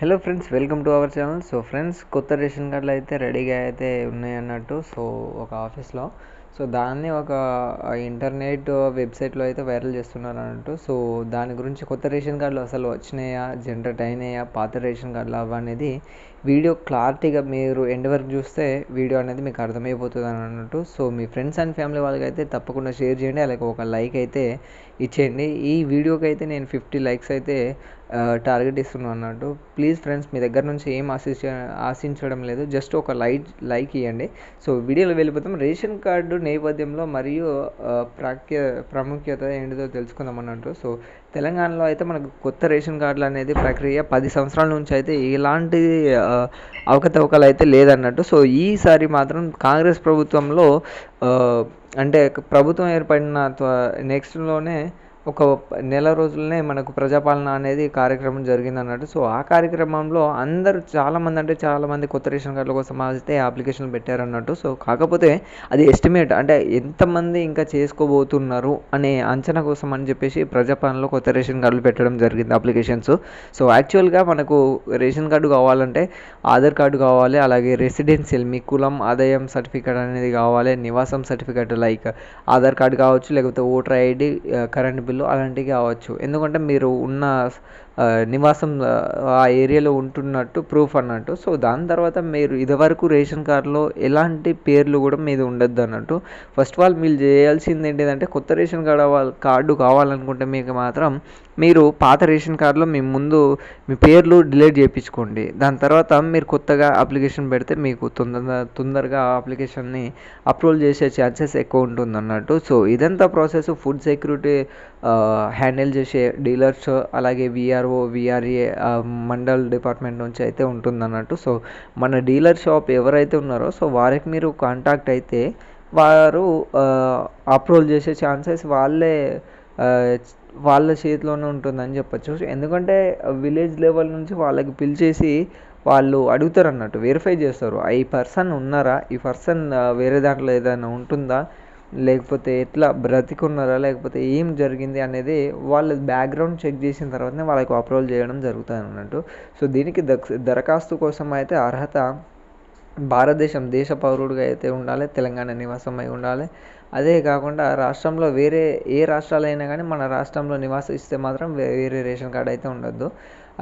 Hello friends welcome to our channel so friends కొత్త ration కార్డులు అయితే రెడీగా అయితే ఉన్నాయి అన్నట్టు. సో ఒక ఆఫీస్లో సో దాన్ని ఒక ఇంటర్నెట్ వెబ్సైట్లో అయితే వైరల్ చేస్తున్నారు అన్నట్టు. సో దాని గురించి కొత్త రేషన్ కార్డులు అసలు వచ్చినాయా జనరేట్ అయినాయా పాత రేషన్ కార్డులు అవ్వ అనేది వీడియో క్లారిటీగా మీరు ఎండ్ వరకు చూస్తే వీడియో అనేది మీకు అర్థమైపోతుంది అని అన్నట్టు. సో మీ ఫ్రెండ్స్ అండ్ ఫ్యామిలీ వాళ్ళకి అయితే తప్పకుండా షేర్ చేయండి. అలాగే ఒక లైక్ అయితే ఇచ్చేయండి. ఈ వీడియోకి అయితే నేను ఫిఫ్టీ లైక్స్ అయితే టార్గెట్ ఇస్తున్నాం అన్నట్టు. ప్లీజ్ ఫ్రెండ్స్ మీ దగ్గర నుంచి ఏం ఆశించ ఆశించడం లేదు. జస్ట్ ఒక లైక్ లైక్ ఇవ్వండి సో వీడియోలో వెళ్ళిపోతాం రేషన్ కార్డు నేపథ్యంలో మరియు ప్రాఖ్య ప్రాముఖ్యత ఏంటిదో తెలుసుకుందాం అన్నట్టు. సో తెలంగాణలో అయితే మనకు కొత్త రేషన్ కార్డులు అనేది ప్రక్రియ పది సంవత్సరాల నుంచి అయితే ఎలాంటి అవకతవకలు అయితే లేదన్నట్టు. సో ఈసారి మాత్రం కాంగ్రెస్ ప్రభుత్వంలో అంటే ప్రభుత్వం ఏర్పడిన నెక్స్ట్లోనే ఒక నెల రోజులనే మనకు ప్రజాపాలన అనేది కార్యక్రమం జరిగింది అన్నట్టు సో ఆ కార్యక్రమంలో అందరూ చాలామంది అంటే చాలామంది కొత్త రేషన్ కార్డుల కోసం అయితే అప్లికేషన్ పెట్టారన్నట్టు. సో కాకపోతే అది ఎస్టిమేట్ అంటే ఎంతమంది ఇంకా చేసుకోబోతున్నారు అనే అంచనా కోసం అని చెప్పేసి ప్రజాపాలనలో కొత్త రేషన్ కార్డులు పెట్టడం జరిగింది అప్లికేషన్స్. సో యాక్చువల్గా మనకు రేషన్ కార్డు కావాలంటే ఆధార్ కార్డు కావాలి అలాగే రెసిడెన్షియల్ మీ కులం ఆదాయం సర్టిఫికేట్ అనేది కావాలి నివాసం సర్టిఫికేట్ లైక్ ఆధార్ కార్డు కావచ్చు లేకపోతే ఓటర్ ఐడి కరెంట్ బిల్లు అలాంటివి కావచ్చు. ఎందుకంటే మీరు ఉన్న నివాసం ఆ ఏరియాలో ఉంటున్నట్టు ప్రూఫ్ అన్నట్టు. సో దాని తర్వాత మీరు ఇదివరకు రేషన్ కార్డులో ఎలాంటి పేర్లు కూడా మీద ఉండద్దు అన్నట్టు. ఫస్ట్ ఆఫ్ ఆల్ మీరు చేయాల్సింది ఏంటిదంటే కొత్త రేషన్ కార్డు కార్డు కావాలనుకుంటే మీకు మాత్రం మీరు పాత రేషన్ కార్డులో మీ ముందు మీ పేర్లు డిలీట్ చేయించుకోండి. దాని తర్వాత మీరు కొత్తగా అప్లికేషన్ పెడితే మీకు తొందరగా తొందరగా అప్లికేషన్ని అప్రూవల్ చేసే ఛాన్సెస్ ఎక్కువ ఉంటుంది అన్నట్టు సో ఇదంతా ప్రాసెస్ ఫుడ్ సెక్యూరిటీ హ్యాండిల్ చేసే డీలర్స్ అలాగే విఆర్ఓ విఆర్ఏ మండల్ డిపార్ట్మెంట్ నుంచి అయితే ఉంటుంది అన్నట్టు సో మన డీలర్ షాప్ ఎవరైతే ఉన్నారో సో వారికి మీరు కాంటాక్ట్ అయితే వారు అప్రూవల్ చేసే ఛాన్సెస్ వాళ్ళే వాళ్ళ చేతిలోనే ఉంటుందని చెప్పచ్చు. ఎందుకంటే విలేజ్ లెవెల్ నుంచి వాళ్ళకి పిలిచేసి వాళ్ళు అడుగుతారు అన్నట్టు వెరిఫై చేస్తారు ఈ పర్సన్ ఉన్నారా? ఈ పర్సన్ వేరే దాంట్లో ఏదైనా ఉంటుందా? లేకపోతే ఎట్లా బ్రతికున్నారా? లేకపోతే ఏం జరిగింది? అనేది వాళ్ళ బ్యాక్గ్రౌండ్ చెక్ చేసిన తర్వాతనే వాళ్ళకి అప్రోల్ చేయడం జరుగుతుంది అన్నట్టు సో దీనికి దరఖాస్తు కోసం అయితే అర్హత భారతదేశం దేశ పౌరుడిగా అయితే ఉండాలి తెలంగాణ నివాసం అయి ఉండాలి. అదే కాకుండా రాష్ట్రంలో వేరే ఏ రాష్ట్రాలైనా కానీ మన రాష్ట్రంలో నివాసిస్తే మాత్రం వేరే రేషన్ కార్డు అయితే ఉండొద్దు.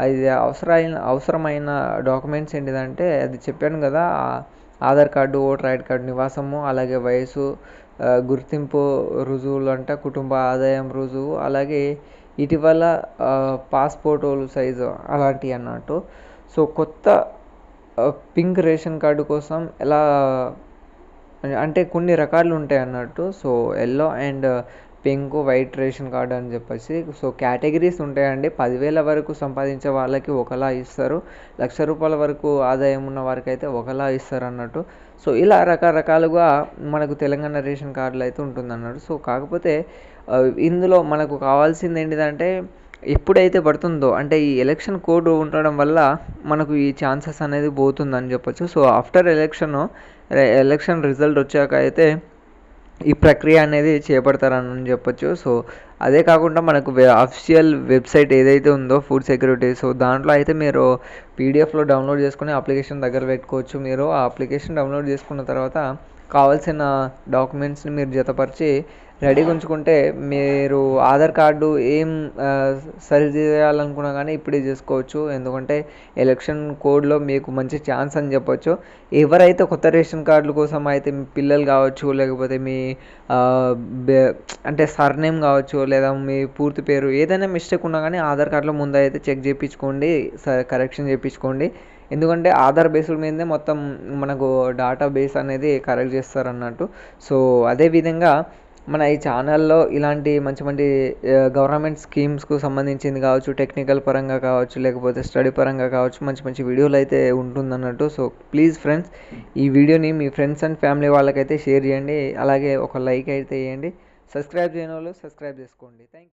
అది అవసరమైన అవసరమైన డాక్యుమెంట్స్ ఏంటిదంటే అది చెప్పాను కదా Aadhaar card voter ID card నివాసము అలాగే వయసు గుర్తింపు రుజువులు అంట కుటుంబ ఆదాయం రుజువు అలాగే ఇటీవల పాస్పోర్ట్ సైజు అలాంటివి అన్నట్టు. సో కొత్త పింక్ రేషన్ కార్డు కోసం ఎలా అంటే కొన్ని రకాలు ఉంటాయి అన్నట్టు. So yellow and pink white ration card అని చెప్పేసి. సో కేటగిరీస్ ఉంటాయండి. పదివేల వరకు సంపాదించే వాళ్ళకి ఒకలా ఇస్తారు. లక్ష రూపాయల వరకు ఆదాయం ఉన్న వారికి అయితే ఒకలా ఇస్తారు అన్నట్టు. సో ఇలా రకరకాలుగా మనకు తెలంగాణ రేషన్ కార్డులు అయితే ఉంటుంది అన్నట్టు సో కాకపోతే ఇందులో మనకు కావాల్సింది ఏంటిదంటే ఎప్పుడైతే పడుతుందో అంటే ఈ ఎలక్షన్ కోడ్ ఉండడం వల్ల మనకు ఈ ఛాన్సెస్ అనేది పోతుందని చెప్పొచ్చు. So after election election result వచ్చాక అయితే ఈ ప్రక్రియ అనేది చేపడతారని చెప్పొచ్చు. సో అదే కాకుండా మనకు అఫిషియల్ వెబ్సైట్ ఏదైతే ఉందో ఫుడ్ సెక్యూరిటీ సో దాంట్లో అయితే మీరు పీడిఎఫ్లో డౌన్లోడ్ చేసుకుని అప్లికేషన్ దగ్గర పెట్టుకోవచ్చు. మీరు ఆ అప్లికేషన్ డౌన్లోడ్ చేసుకున్న తర్వాత కావాల్సిన డాక్యుమెంట్స్ని మీరు జతపరిచి రెడీగా ఉంచుకుంటే మీరు ఆధార్ కార్డు ఏం సరి చేయాలనుకున్నా కానీ ఇప్పుడే చేసుకోవచ్చు. ఎందుకంటే ఎలక్షన్ కోడ్లో మీకు మంచి ఛాన్స్ అని చెప్పొచ్చు. ఎవరైతే కొత్త రేషన్ కార్డుల కోసం అయితే మీ పిల్లలు కావచ్చు లేకపోతే మీ అంటే సర్నేమ్ కావచ్చు లేదా మీ పూర్తి పేరు ఏదైనా మిస్టేక్ ఉన్నా కానీ ఆధార్ కార్డులో ముందు అయితే చెక్ చేయించుకోండి కరెక్షన్ చేయించుకోండి ఎందుకంటే ఆధార్ బేస్డ్ మీదే మొత్తం మనకు డేటా బేస్ అనేది కరెక్ట్ చేస్తారు అన్నట్టు సో అదేవిధంగా మన ఈ ఛానల్లో ఇలాంటి మంచి మంచి గవర్నమెంట్ స్కీమ్స్కు సంబంధించింది కావచ్చు టెక్నికల్ పరంగా కావచ్చు లేకపోతే స్టడీ పరంగా కావచ్చు మంచి మంచి వీడియోలు అయితే ఉంటుందన్నట్టు. సో ప్లీజ్ ఫ్రెండ్స్ ఈ వీడియోని మీ ఫ్రెండ్స్ అండ్ ఫ్యామిలీ వాళ్ళకైతే షేర్ చేయండి. అలాగే ఒక లైక్ అయితే వేయండి సబ్స్క్రైబ్ చేయని వాళ్ళు సబ్స్క్రైబ్ చేసుకోండి. థ్యాంక్